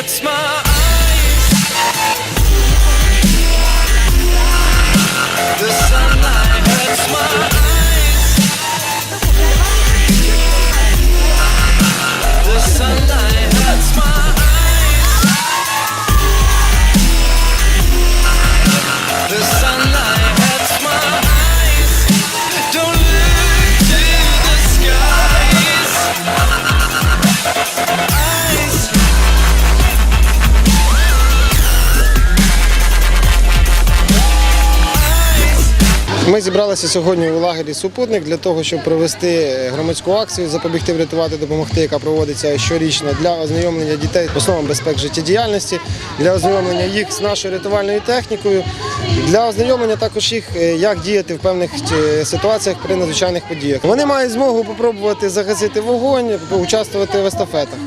that's my Ми зібралися сьогодні у лагері Супутник для того, щоб провести громадську акцію Запобігти, врятувати, допомогти, яка проводиться щорічно для ознайомлення дітей основам безпек життєдіяльності, для ознайомлення їх з нашою рятувальною технікою, для ознайомлення також їх, е, як діяти в певних е, ситуаціях при надзвичайних подіях. Вони мають змогу попробувати загасити вогонь, участвувати в естафетах.